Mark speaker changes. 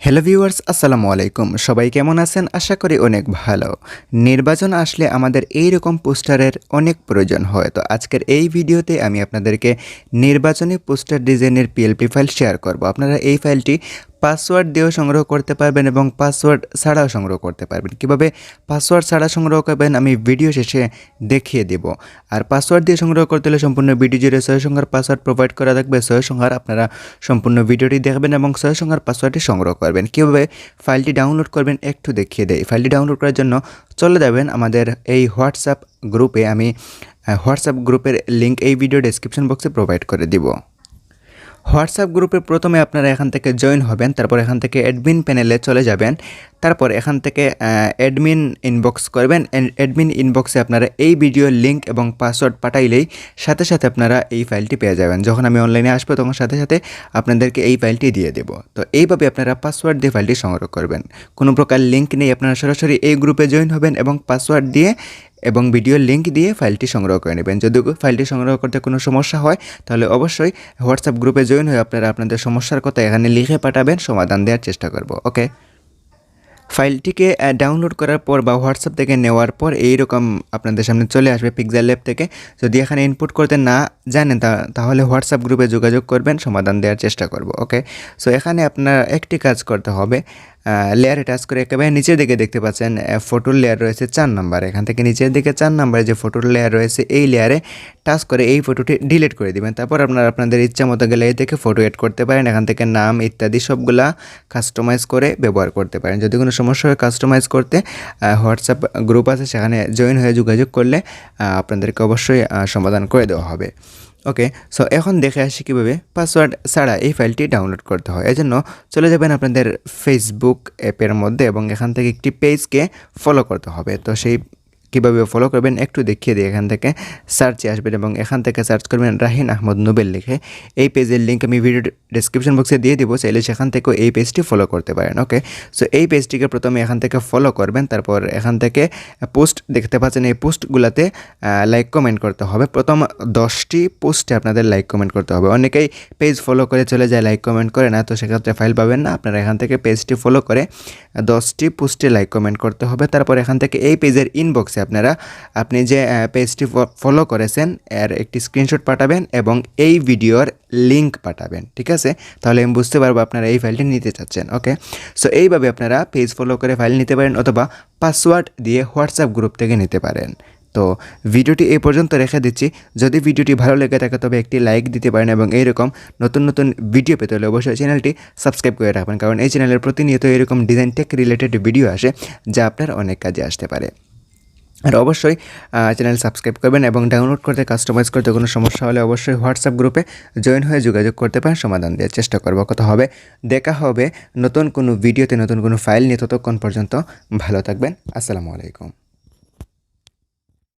Speaker 1: Hello viewers আসসালামু আলাইকুম। সবাই কেমন আছেন? আশা করি অনেক ভালো। নির্বাচন আসলে আমাদের এই রকম পোস্টারের অনেক প্রয়োজন হয়। তো আজকের এই ভিডিওতে আমি আপনাদেরকে নির্বাচনী পোস্টার ডিজাইনের পিএলপি ফাইল শেয়ার করব। আপনারা এই ফাইলটি পাসওয়ার্ড দিয়েও সংগ্রহ করতে পারবেন এবং পাসওয়ার্ড ছাড়াও সংগ্রহ করতে পারবেন। কীভাবে পাসওয়ার্ড ছাড়া সংগ্রহ করবেন আমি ভিডিও শেষে দেখিয়ে দেব। আর পাসওয়ার্ড দিয়ে সংগ্রহ করতে হলে সম্পূর্ণ ভিডিও জুড়ে ছয় সংখ্যার পাসওয়ার্ড প্রোভাইড করা থাকবে। ছয় সংখ্যার আপনারা সম্পূর্ণ ভিডিওটি দেখবেন এবং ছয় সংখ্যার পাসওয়ার্ডটি সংগ্রহ করবেন। কীভাবে ফাইলটি ডাউনলোড করবেন একটু দেখিয়ে দেয় ফাইলটি ডাউনলোড করার জন্য চলে যাবেন আমাদের এই হোয়াটসঅ্যাপ গ্রুপে। আমি হোয়াটসঅ্যাপ গ্রুপের লিঙ্ক এই ভিডিও ডেসক্রিপশন বক্সে প্রোভাইড করে দিব। হোয়াটসঅ্যাপ গ্রুপে প্রথমে আপনারা এখান থেকে জয়েন হবেন, তারপর এখান থেকে অ্যাডমিন প্যানেলে চলে যাবেন, তারপর এখান থেকে অ্যাডমিন ইনবক্স করবেন অ্যাডমিন ইনবক্সে আপনারা এই ভিডিওর লিঙ্ক এবং পাসওয়ার্ড পাঠাইলেই সাথে সাথে আপনারা এই ফাইলটি পেয়ে যাবেন। যখন আমি অনলাইনে আসব, তখন সাথে সাথে আপনাদেরকে এই ফাইলটি দিয়ে দেবো। তো এইভাবে আপনারা পাসওয়ার্ড দিয়ে ফাইলটি সংগ্রহ করবেন। কোনো প্রকার লিঙ্ক নেই, আপনারা সরাসরি এই গ্রুপে জয়েন হবেন এবং পাসওয়ার্ড দিয়ে এবং ভিডিওর লিঙ্ক দিয়ে ফাইলটি সংগ্রহ করে নেবেন। যদি ফাইলটি সংগ্রহ করতে কোনো সমস্যা হয়, তাহলে অবশ্যই হোয়াটসঅ্যাপ গ্রুপে জয়েন হয়ে আপনারা আপনাদের সমস্যার কথা এখানে লিখে পাঠাবেন, সমাধান দেওয়ার চেষ্টা করব ওকে ফাইলটিকে ডাউনলোড করার পর বা হোয়াটসঅ্যাপ থেকে নেওয়ার পর এইরকম আপনাদের সামনে চলে আসবে পিকজার ল্যাব থেকে। যদি এখানে ইনপুট করতে না জানেন তাহলে হোয়াটসঅ্যাপ গ্রুপে যোগাযোগ করবেন, সমাধান দেওয়ার চেষ্টা করব ওকে সো এখানে আপনার একটি কাজ করতে হবে। লেয়ারে টাচ করে একেবারে নিচের দিকে দেখতে পাচ্ছেন ফটোর লেয়ার রয়েছে চার নাম্বার এখান থেকে নিচের দিকে চার নাম্বারে যে ফটোর লেয়ার রয়েছে, এই লেয়ারে টাচ করে এই ফটোটি ডিলিট করে দিবেন। তারপর আপনারা আপনাদের ইচ্ছা মতো গেলে এই থেকে ফটো এড করতে পারেন। এখান থেকে নাম, ইত্যাদি সবগুলা কাস্টমাইজ করে ব্যবহার করতে পারেন। যদি কোনো সমস্যা হয় কাস্টমাইজ করতে হোয়াটসঅ্যাপ গ্রুপ আছে, সেখানে জয়েন হয়ে যোগাযোগ করলে আপনাদেরকে অবশ্যই সমাধান করে দেওয়া হবে। ওকে সো এখন দেখে আসি কীভাবে পাসওয়ার্ড ছাড়া এই ফাইলটি ডাউনলোড করতে হয়। এজন্য চলে যাবেন আপনাদের ফেসবুক অ্যাপের মধ্যে এবং এখান থেকে একটি পেজকে ফলো করতে হবে। তো সেই কীভাবে ফলো করবেন একটু দেখিয়ে দিই এখান থেকে। সার্চে আসবেন এবং এখান থেকে সার্চ করবেন রাহিন আহমদ নোবেল লিখে। এই পেজের লিঙ্ক আমি ভিডিও ডিসক্রিপশন বক্সে দিয়ে দিব, চাইলে সেখান থেকেও এই পেজটি ফলো করতে পারেন ওকে সো এই পেজটিকে প্রথমে এখান থেকে ফলো করবেন, তারপর এখান থেকে পোস্ট দেখতে পাচ্ছেন, এই পোস্টগুলোতে লাইক কমেন্ট করতে হবে। প্রথম দশটি পোস্টে আপনাদের লাইক কমেন্ট করতে হবে। অনেকেই পেজ ফলো করে চলে যায় লাইক কমেন্ট করে না, তো সেক্ষেত্রে ফাইল পাবেন না। আপনারা এখান থেকে পেজটি ফলো করে দশটি পোস্টে লাইক কমেন্ট করতে হবে। তারপর এখান থেকে এই পেজের ইনবক্সে আপনারা। আপনি যে পেজটি ফলো করেছেন, এর একটি স্ক্রিনশট পাঠাবেন এবং এই ভিডিওর লিঙ্ক পাঠাবেন, ঠিক আছে? তাহলে আমি বুঝতে পারব আপনারা এই ফাইলটি নিতে চাচ্ছেন ওকে সো এইভাবে আপনারা পেজ ফলো করে ফাইল নিতে পারেন অথবা পাসওয়ার্ড দিয়ে হোয়াটসঅ্যাপ গ্রুপ থেকে নিতে পারেন। তো, ভিডিওটি এই পর্যন্ত রেখে দিচ্ছি। যদি ভিডিওটি ভালো লেগে থাকে, তবে একটি লাইক দিতে পারেন এবং এইরকম নতুন নতুন ভিডিও পেতে হলে অবশ্যই চ্যানেলটি সাবস্ক্রাইব করে রাখবেন। কারণ এই চ্যানেলের প্রতিনিয়ত এরকম ডিজাইন টেক রিলেটেড ভিডিও আসে, যা আপনার অনেক কাজে আসতে পারে। আর অবশ্যই চ্যানেল সাবস্ক্রাইব করবেন এবং ডাউনলোড করতে কাস্টমাইজ করতে কোনো সমস্যা হলে অবশ্যই হোয়াটসঅ্যাপ গ্রুপে জয়েন হয়ে যোগাযোগ করতে পারেন, সমাধান দেওয়ার চেষ্টা করব। কথা হবে, দেখা হবে নতুন কোনো ভিডিওতে নতুন কোনো ফাইল নিয়ে ততক্ষণ পর্যন্ত ভালো থাকবেন। আসসালামু আলাইকুম।